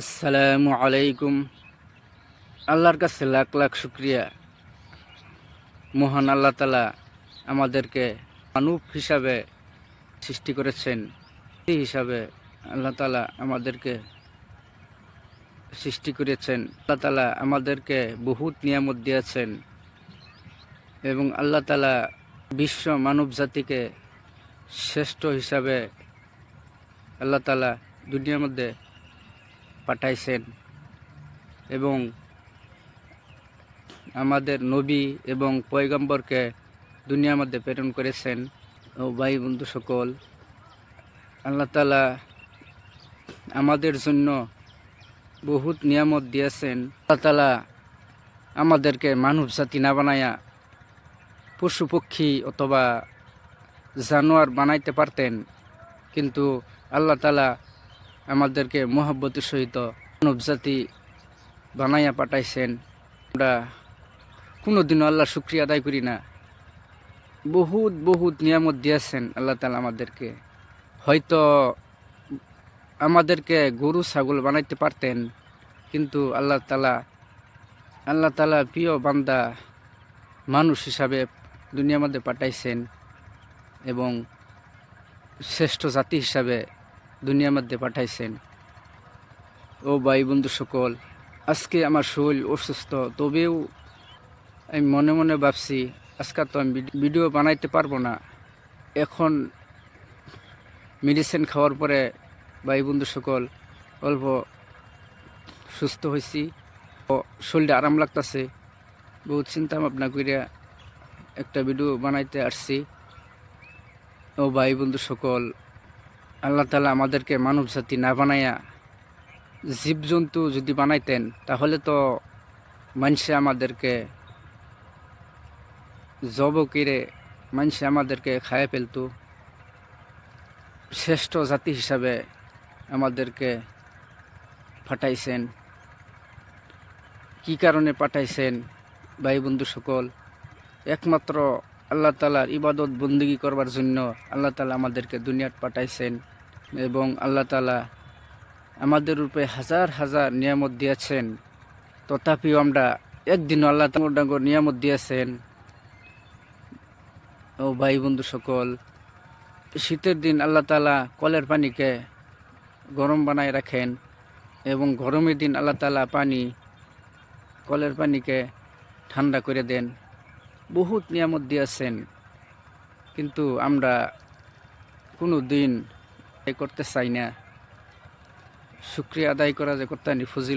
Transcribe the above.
আসসালামু আলাইকুম। আল্লাহর কাছে লাখ লাখ শুক্রিয়া। মহান আল্লাহ তালা আমাদেরকে মানব হিসাবে সৃষ্টি করেছেন। সেই হিসাবে আল্লাহ তালা আমাদেরকে সৃষ্টি করেছেন। আল্লাহ তালা আমাদেরকে বহুত নিয়ামত দিয়েছেন। এবং আল্লাহ তালা বিশ্ব মানব জাতিকে শ্রেষ্ঠ হিসাবে আল্লাহ তালা দুনিয়ার মধ্যে পাঠাইছেন এবং আমাদের নবী এবং পয়গম্বরকে দুনিয়ার মধ্যে প্রেরণ করেছেন। ও ভাই বন্ধু সকল, আল্লাহ তালা আমাদের জন্য বহুত নিয়ামত দিয়েছেন। আল্লাহ তালা আমাদেরকে মানব জাতি না বানায়া পশু পক্ষী অথবা জানোয়ার বানাইতে পারতেন। কিন্তু আল্লাহ তালা আমাদেরকে মহাব্বতের সহিত মানব জাতি বানাইয়া পাঠাইছেন। আমরা কোনোদিনও আল্লাহ শুক্রিয়া আদায় করি না। বহুত বহুত নিয়ামত দিয়েছেন আল্লাহ তালা আমাদেরকে। হয়তো আমাদেরকে গরু, ছাগল বানাইতে পারতেন, কিন্তু আল্লাহ তালা আল্লাহ তালা প্রিয় বান্দা, মানুষ হিসাবে দুনিয়ার মধ্যে পাঠাইছেন এবং শ্রেষ্ঠ জাতি হিসাবে দুনিয়ার মধ্যে পাঠাইছেন। ও ভাই বন্ধু সকল, আজকে আমার শরীর অসুস্থ, তবেও আমি মনে মনে ভাবছি, আজকে তো আমি ভিডিও বানাইতে পারব না। এখন মেডিসিন খাওয়ার পরে ভাই বন্ধু সকল, অল্প সুস্থ হয়েছি ও শরীরটা আরাম লাগতেছে। বহুত চিন্তা ভাবনা করিয়া একটা ভিডিও বানাইতে আসছি। ও ভাই বন্ধু সকল আল্লাহ তালা আমাদেরকে মানব জাতি না বানাইয়া জীবজন্তু যদি বানাইতেন, তাহলে তো মানুষে আমাদেরকে জব কিরে মানুষে আমাদেরকে খায় ফেলতো। শ্রেষ্ঠ জাতি হিসাবে আমাদেরকে পাঠাইছেন। কি কারণে পাঠাইছেন, ভাই বন্ধু সকল? একমাত্র আল্লাহ তালার ইবাদত, বন্দিগি করবার জন্য আল্লাহ তালা আমাদেরকে দুনিয়াত পাঠাইছেন এবং আল্লাহ তালা আমাদের রূপে হাজার হাজার নিয়ামত দিয়েছেন। তথাপিও আমরা একদিন আল্লাহ ডাঙ্গর নিয়ামত দিয়েছেন। ও ভাই বন্ধু সকল, শীতের দিন আল্লাহ তালা কলের পানিকে গরম বানায় রাখেন এবং গরমের দিন আল্লাহ তালা পানি, কলের পানিকে ঠান্ডা করে দেন। বহুত নিয়ামত দিয়েছেন, কিন্তু আমরা কোনো দিন করতে চাই না। শুক্রিয়া আদায় করা যে করতে ফজিল